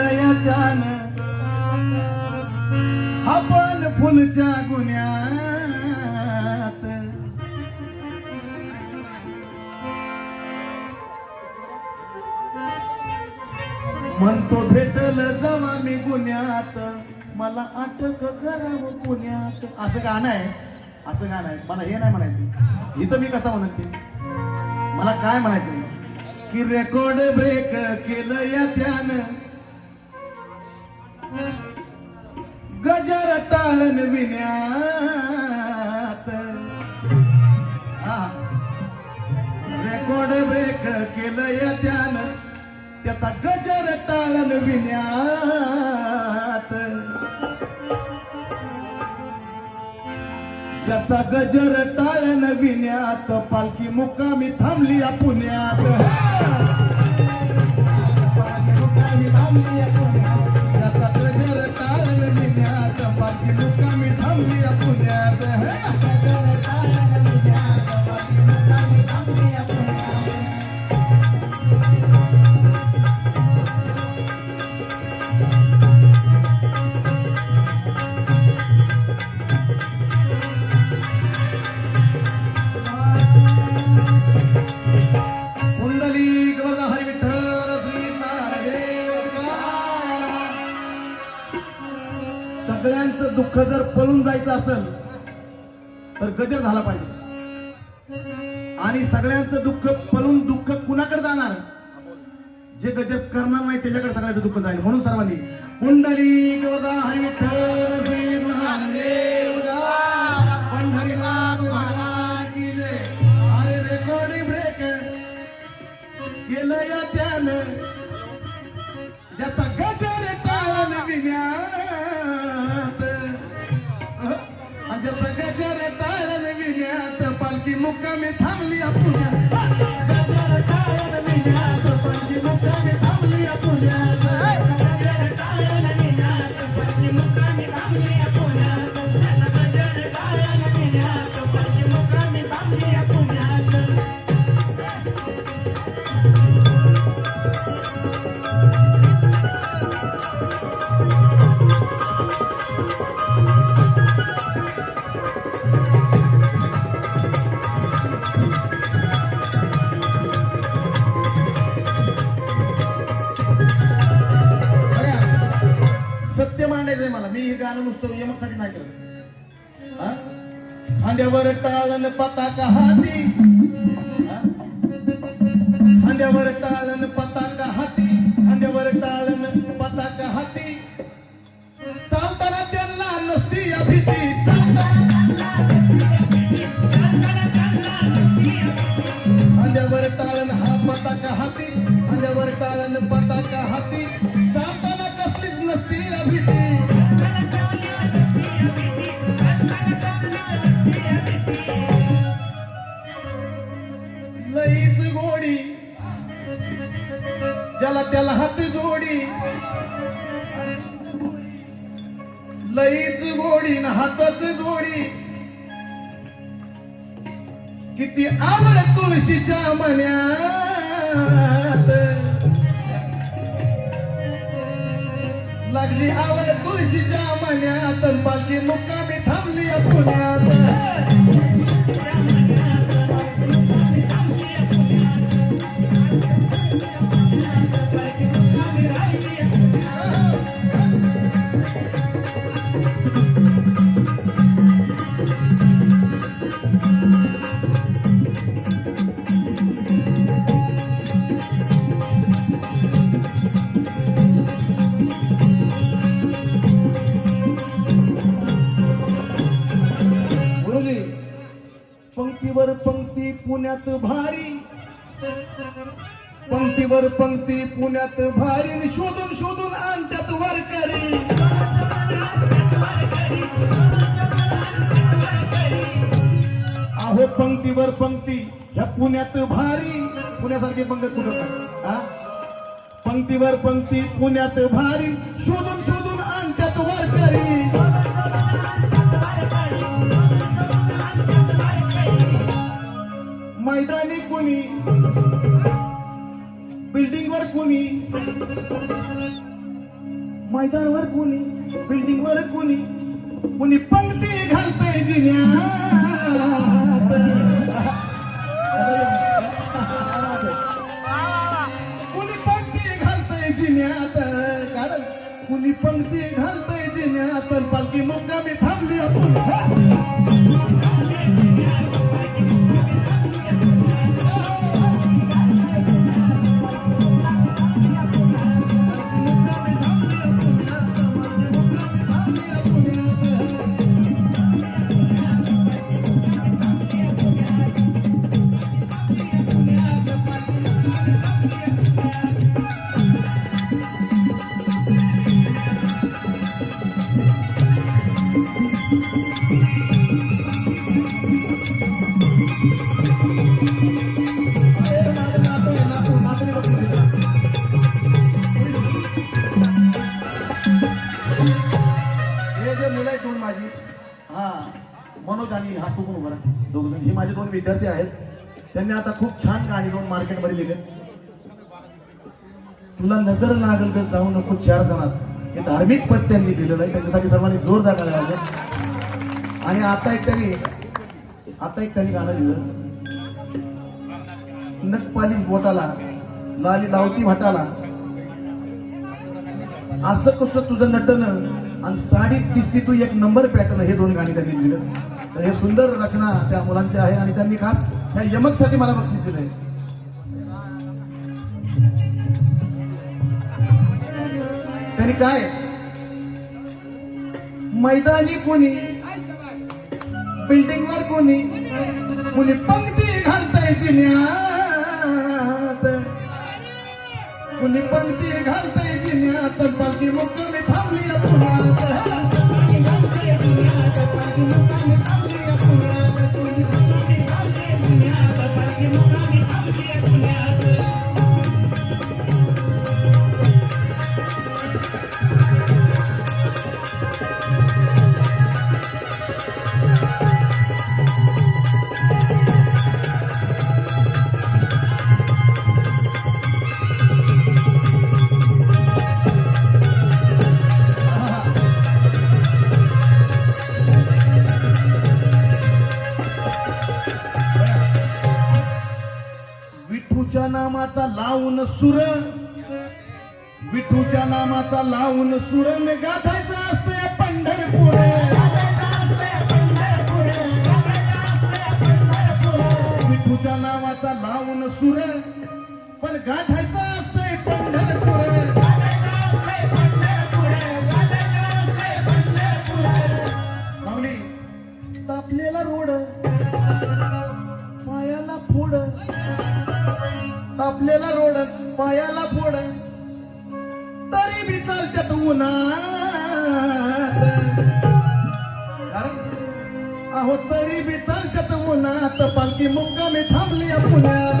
केलंय आपण फुलच्या गुन्ह्यात म्हणतो भेटल जवा मी गुन्ह्यात मला अटक करावं पुण्यात. असं गाणं आहे. असं गाणं आहे. मला हे नाही म्हणायचं. इथं मी कसं म्हणत? मला काय म्हणायचं? की रेकॉर्ड ब्रेक केलं या त्यानं. गजर ताळन विण्यात रेकॉर्ड ब्रेक केलं या त्यानं. त्याचा गजर ताळन विण्यात त्याचा गजर टाळन विण्यात पालखी मुक्कामी थांबली या पुण्यात. पालखी मुक्कामी थांबली या पुण्यात. विण्यात पालखी असेल तर गजर झाला पाहिजे. आणि सगळ्यांचं दुःख पळून दुःख कुणाकडे जाणार? जे गजर करणार नाही त्याच्याकडे सगळ्यांचं दुःख जाईल. म्हणून सर्वांनी कुंडली गवदा हरी विठ्ठल श्री केलं या त्यानं मुक्कामी थांबली पुण्यात मी नुसतं यमकसाठी नाही केलं. खांद्यावर टाळन पताका हाती. खांद्यावर टाळन पताका हाती. खांद्यावर टाळन पताका हाती. चालताना त्यांना नसती अभिती. खांद्यावर टाळन हा पताका हाती. खांद्यावर टाळन पताका हाती. त्याला हात जोडी. लईच गोडी न हातच जोडी. किती आवड तुळशीच्या मन्यात लागली आवड तुळशीच्या मन्यात पालखी मुक्कामी थांबली पुण्यात पंक्तीवर पंक्ती पुण्यात भारी. पंक्तीवर पंक्ती पुण्यात भारी. शोधून शोधून आणतात वारकरी. आहो पंक्तीवर पंक्ती ह्या पुण्यात भारी. पुण्यासारखी पंक्ती कुठं हा पंक्तीवर पंक्ती पुण्यात भारी. शोधून शोधून आणतात वारकरी. मैदानी कोणी? बिल्डिंग वर कोणी? कुणी कोणी? बिल्डिंगवर कोणी? कोणी पंक्ती घालते जिन्या कुणी पंक्ती घालतंय जिन्यात? कारण कुणी पंक्ती घालतंय जिन्यात? पालखी मुक्कामी थांबली आपण. दोन विद्यार्थी आहेत. त्यांनी आता खूप छान गाणी दोन मार्केटमध्ये लिहिले तुला नजर लागल तर जाऊ नको चार जणात. हे धार्मिक पद त्यांनी दिलेलं आहे. त्याच्यासाठी सर्वांनी जोर दाखवायला लागले आणि आता एक त्यांनी आता एक त्यांनी गाणं लिहिलं. नखपाली बोटाला लाली लावती भाटाला. असं कसं तुझं नटन आणि साडी दिसती तू एक नंबर पॅटर्न हे दोन गाणी त्यांनी लिहिलं. तर हे सुंदर रचना त्या मुलांची आहे आणि त्यांनी खास ह्या यमकसाठी मला बक्षीस दिलंय. काय मैदानी कोणी? बिल्डिंग वर कोणी? कोणी पंक्ती घालताय जिन्यात. कुणी पंक्ती घालताय जिन्यात. बाकी मुक्कामी थांबली पुन्हा लावून सुर. विठूच्या नामाचा लावून सुर गाठायचा असते पंढरपूर विठूच्या नावाचा लावून सुर. पण गाठायचा असतंय पंढरपूर पायाला फोड. तरी बी चालत्यात उन्हात. कारण अहो तरी बी चालत्यात उन्हात. पालखी मुक्कामी थांबली पुण्यात.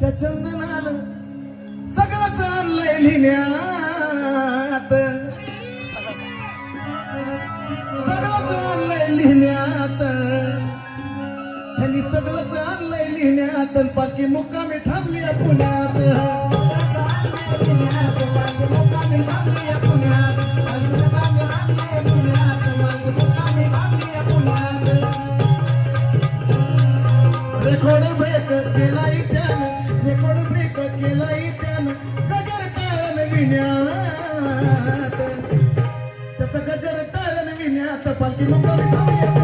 त्या चंदनानं सगळं चाललंय लिहिण्यात. सगळं चाललंय लिहिण्यात. त्यांनी सगळं चाललंय लिहिण्यात आणि पालखी मुक्कामी थांबली पुण्यात. रेकॉर्ड ब्रेक त्यानं रेकॉर्ड केलाय त्यानं. गजर टाळन विण्यात. त्याचं गजर टाळन विण्यात. पालखी मुक्कामी